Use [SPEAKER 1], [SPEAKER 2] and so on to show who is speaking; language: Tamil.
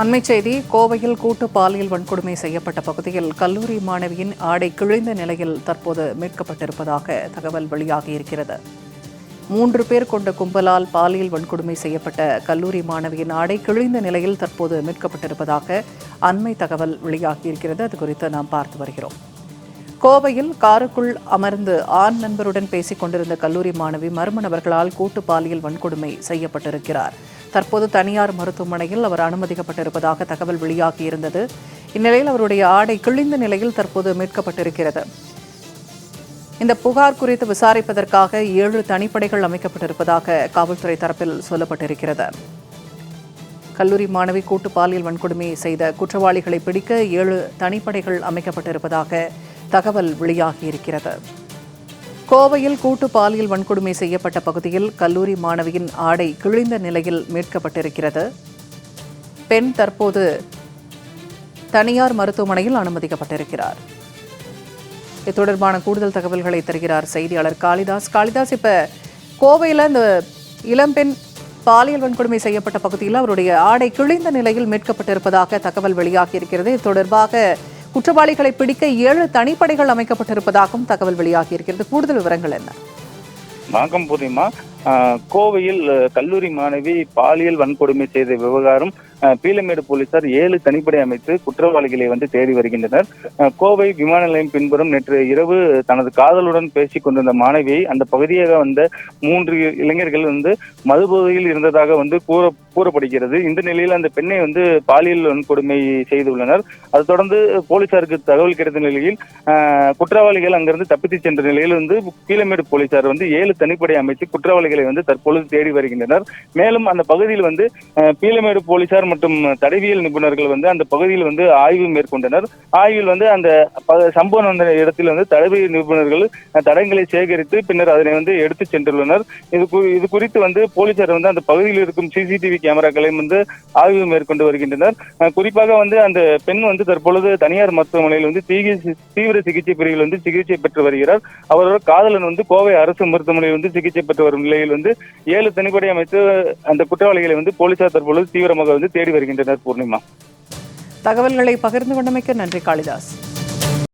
[SPEAKER 1] அண்மைச் செய்தி கோவையில் கூட்டு பாலியல் வன்கொடுமை செய்யப்பட்ட பகுதியில் கல்லூரி மாணவியின் ஆடை கிழிந்த நிலையில் தற்போது மீட்கப்பட்டிருப்பதாக தகவல் வெளியாகியிருக்கிறது. மூன்று பேர் கொண்ட கும்பலால் பாலியல் வன்கொடுமை செய்யப்பட்ட கல்லூரி மாணவியின் ஆடை கிழிந்த நிலையில் தற்போது மீட்கப்பட்டிருப்பதாக அண்மை தகவல் வெளியாகியிருக்கிறது. அது குறித்து நாம் பார்த்து வருகிறோம். கோவையில் காருக்குள் அமர்ந்து ஆண் நண்பருடன் பேசிக் கொண்டிருந்த கல்லூரி மாணவி மர்ம நபர்களால் கூட்டு பாலியல் வன்கொடுமை செய்யப்பட்டிருக்கிறார். தற்போது தனியார் மருத்துவமனையில் அவர் அனுமதிக்கப்பட்டிருப்பதாக தகவல் வெளியாகியிருந்தது இந்நிலையில் அவருடைய ஆடை கிழிந்த நிலையில் தற்போது மீட்கப்பட்டிருக்கிறது. இந்த புகார் குறித்து விசாரிப்பதற்காக ஏழு தனிப்படைகள் அமைக்கப்பட்டிருப்பதாக காவல்துறை தரப்பில் சொல்லப்பட்டிருக்கிறது. கல்லூரி மாணவி கூட்டு பாலியல் வன்கொடுமை செய்த குற்றவாளிகளை பிடிக்க ஏழு தனிப்படைகள் அமைக்கப்பட்டிருப்பதாக தகவல் வெளியாகியிருக்கிறது கோவையில் கூட்டு பாலியல் வன்கொடுமை செய்யப்பட்ட பகுதியில் கல்லூரி மாணவியின் ஆடை கிழிந்த நிலையில் மீட்கப்பட்டிருக்கிறது. பெண் தற்போது தனியார் மருத்துவமனையில் அனுமதிக்கப்பட்டிருக்கிறார். இது தொடர்பான கூடுதல் தகவல்களை தருகிறார் செய்தியாளர் காளிதாஸ். காளிதாஸ் இப்ப கோவையில் இந்த இளம்பெண் பாலியல் வன்கொடுமை செய்யப்பட்ட பகுதியில் அவருடைய ஆடை கிழிந்த நிலையில் மீட்கப்பட்டிருப்பதாக தகவல் வெளியாகியிருக்கிறது இது தொடர்பாக குற்றவாளிகளை பிடிக்க ஏழு தனிப்படைகள் அமைக்கப்பட்டிருப்பதாகவும் தகவல் வெளியாகியிருக்கிறது. கூடுதல் விவரங்கள் என்ன?
[SPEAKER 2] வணக்கம் பூர்ணிமா ஆஹ் கோவையில் கல்லூரி மாணவி பாலியல் வன்கொடுமை செய்த விவகாரம் ஆஹ், பீலமேடு போலீசார் ஏழு தனிப்படை அமைத்து குற்றவாளிகளை வந்து தேடி வருகின்றனர். கோவை விமான நிலையம் பின்புறம் நேற்று இரவு தனது காதலுடன் பேசிக் கொண்டிருந்த மாணவியை அந்த பகுதியாக வந்த மூன்று இளைஞர்கள் வந்து மதுபோதையில் இருந்ததாக வந்து கூற கூறப்படுகிறது. இந்த நிலையில் அந்த பெண்ணை வந்து பாலியல் வன்கொடுமை செய்துள்ளனர். அதை தொடர்ந்து போலீசாருக்கு தகவல் கிடைத்த நிலையில் குற்றவாளிகள் அங்கிருந்து தப்பித்து சென்ற நிலையில் வந்து கீழமேடு போலீசார் வந்து ஏழு தனிப்படை அமைத்து குற்றவாளிகளை வந்து தற்பொழுது தேடி வருகின்றனர். மேலும் அந்த பகுதியில் வந்து பீலமேடு போலீசார் மற்றும் தடவியல் நிபுணர்கள் வந்து அந்த பகுதியில் வந்து ஆய்வு மேற்கொண்டனர். ஆய்வில் வந்து அந்த சம்பவம் நடந்த இடத்தில் வந்து தடவியல் நிபுணர்கள் தடங்களை சேகரித்து பின்னர் அதனை வந்து எடுத்து சென்றுள்ளனர். இது இது குறித்து வந்து போலீசார் வந்து அந்த பகுதியில் இருக்கும் சிசிடிவி கேமராக்களையும் வந்து ஆய்வு மேற்கொண்டு வருகின்றனர். குறிப்பாக வந்து அந்த பெண் வந்து தற்பொழுது தனியார் மருத்துவமனையில் வந்து தீவிர சிகிச்சை பிரிவில் வந்து சிகிச்சை பெற்று வருகிறார். அவரோட காதலன் வந்து கோவை அரசு மருத்துவமனையில் வந்து சிகிச்சை பெற்று வரும் நிலையில் வந்து ஏழு தனிப்படை அமைத்து அந்த குற்றவாளிகளை வந்து போலீசார் தற்பொழுது தீவிரமாக வந்து தேடி வருகின்றனர் பூர்ணிமா.
[SPEAKER 1] தகவல்களை பகிர்ந்து கொண்டமைக்கு நன்றி காளிதாஸ்.